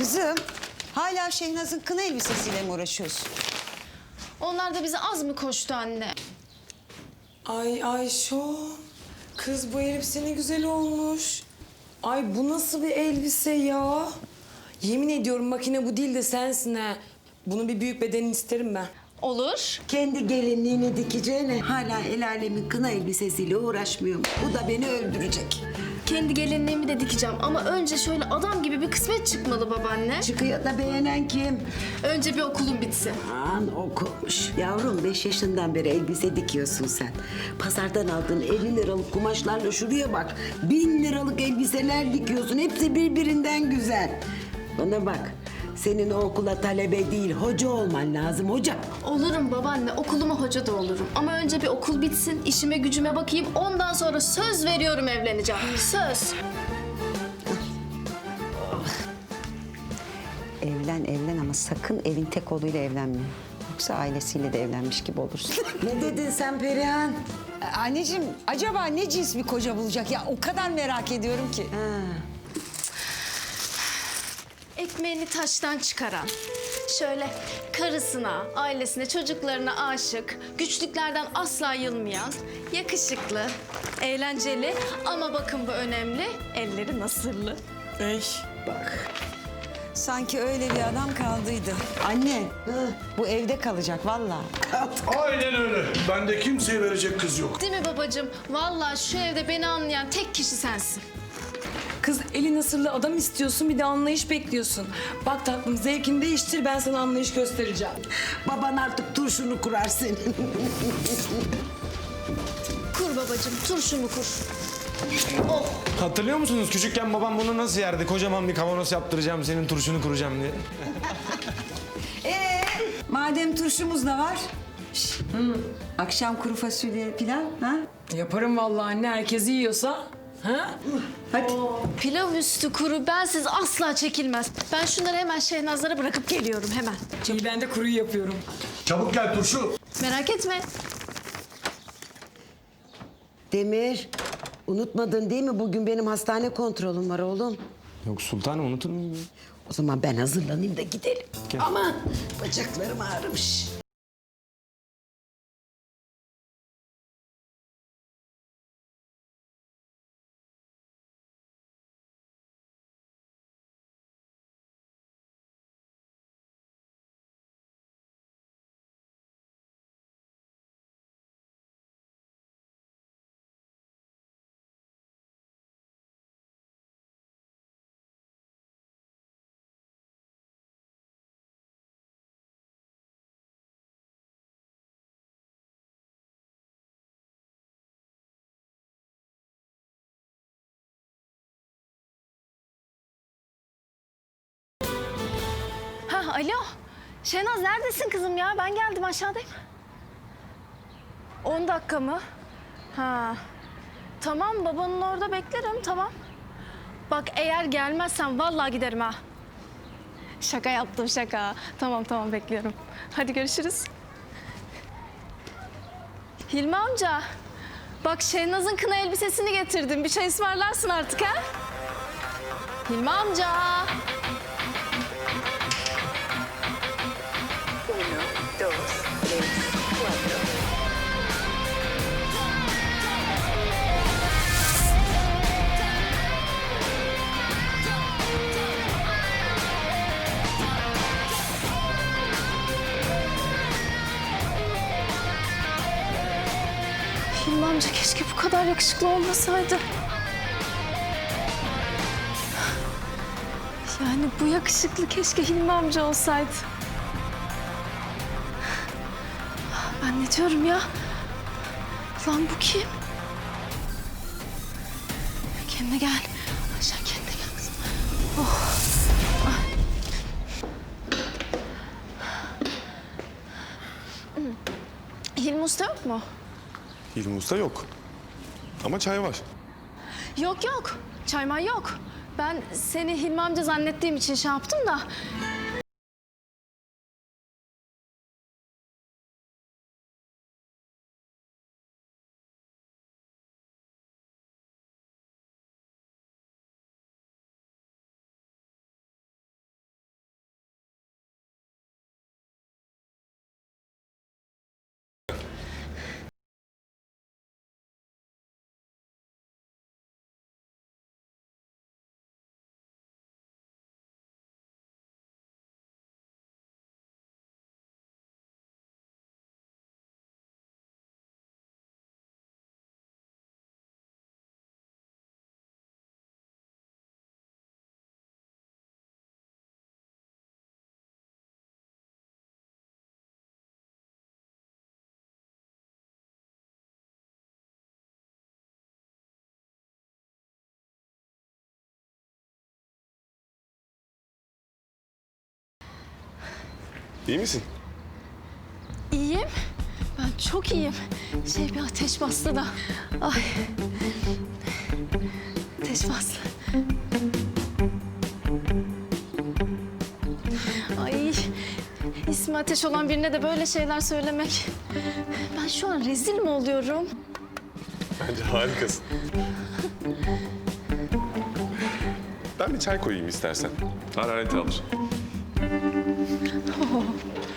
Kızım hala Şehnaz'ın kına elbisesiyle mi uğraşıyorsun? Onlar da bize az mı koştu anne? Ay Ayşo. Kız bu elbise ne güzel olmuş. Ay bu nasıl bir elbise ya? Yemin ediyorum makine bu değil de sensin ha. Bunun bir büyük bedenini isterim ben. Olur. Kendi gelinliğini dikeceğine hala el alemin kına elbisesiyle uğraşmıyor. Bu da beni öldürecek. Kendi gelinliğimi de dikeceğim ama önce şöyle adam gibi bir kısmet çıkmalı babaanne. Çıkıyor da beğenen kim? Önce bir okulum bitsin. Aman okumuş. Yavrum beş yaşından beri elbise dikiyorsun sen. Pazardan aldığın 50 liralık kumaşlarla şuraya bak. Bin liralık elbiseler dikiyorsun. Hepsi birbirinden güzel. Bana bak. Senin o okula talebe değil, hoca olman lazım, hoca. Olurum babaanne, okuluma hoca da olurum. Ama önce bir okul bitsin, işime gücüme bakayım. Ondan sonra söz veriyorum evleneceğim. Söz. Evlen evlen ama sakın evin tek oğluyla evlenme. Yoksa ailesiyle de evlenmiş gibi olursun. Ne dedin sen Perihan? Anneciğim acaba ne cins bir koca bulacak ya o kadar merak ediyorum ki. Ekmeğini taştan çıkaran, şöyle karısına, ailesine, çocuklarına aşık, güçlüklerden asla yılmayan, yakışıklı, eğlenceli ama bakın bu önemli, elleri nasırlı. Ey. Sanki öyle bir adam kaldıydı. Anne bu evde kalacak vallahi. Aynen öyle. Bende kimseye verecek kız yok. Değil mi babacığım? Vallahi şu evde beni anlayan tek kişi sensin. Kız eli nasırlı adam istiyorsun bir de anlayış bekliyorsun. Bak tatlım zevkini değiştir ben sana anlayış göstereceğim. Baban artık turşunu kurar senin. Kur babacığım, turşumu kur. Hatırlıyor musunuz? Küçükken babam bunu nasıl yerdi? Kocaman bir kavanoz yaptıracağım, senin turşunu kuracağım diye. Ee, madem turşumuz da var. şş, Akşam kuru fasulye pilav ha? Yaparım vallahi anne herkes yiyorsa. Ha? Hadi. Pilav üstü kuru bensiz asla çekilmez. Ben şunları hemen Şehnazlara bırakıp geliyorum hemen. İyi ben de kuruyu yapıyorum. Çabuk gel turşu. Merak etme. Demir, unutmadın değil mi? Bugün benim hastane kontrolüm var oğlum. Yok sultanım unutur muyum? O zaman ben hazırlanayım da gidelim. Gel. Ama bacaklarım ağrımış. Alo. Şenaz neredesin kızım ya? Ben geldim aşağıdayım. 10 dakika mı? Ha. Tamam babanın orada beklerim tamam. Bak eğer gelmezsen vallahi giderim ha. Şaka yaptım şaka. Tamam tamam bekliyorum. Hadi görüşürüz. Hilmi amca. Bak Şehnaz'ın kına elbisesini getirdim. Bir çay ısmarlarsın artık ha? Hilmi amca. Hilmi amca keşke bu kadar yakışıklı olmasaydı. Yani bu yakışıklı keşke Hilmi amca olsaydı. Ben ne diyorum ya? Lan bu kim? Kendine gel. Aşağı kendine gel kızım. Oh. Hmm. Hilmi Usta yok mu? Hilmi Usta yok. Ama çay var. Yok yok. Çayman yok. Ben seni Hilmi amca zannettiğim için şey yaptım da İyi misin? İyiyim. Ben çok iyiyim. Şey bir ateş bastı da. Ay. Ateş bastı. Ay. İsmi ateş olan birine de böyle şeyler söylemek. Ben şu an rezil mi oluyorum? Bence harikasın. Ben bir çay koyayım istersen. Harareti alır. 어.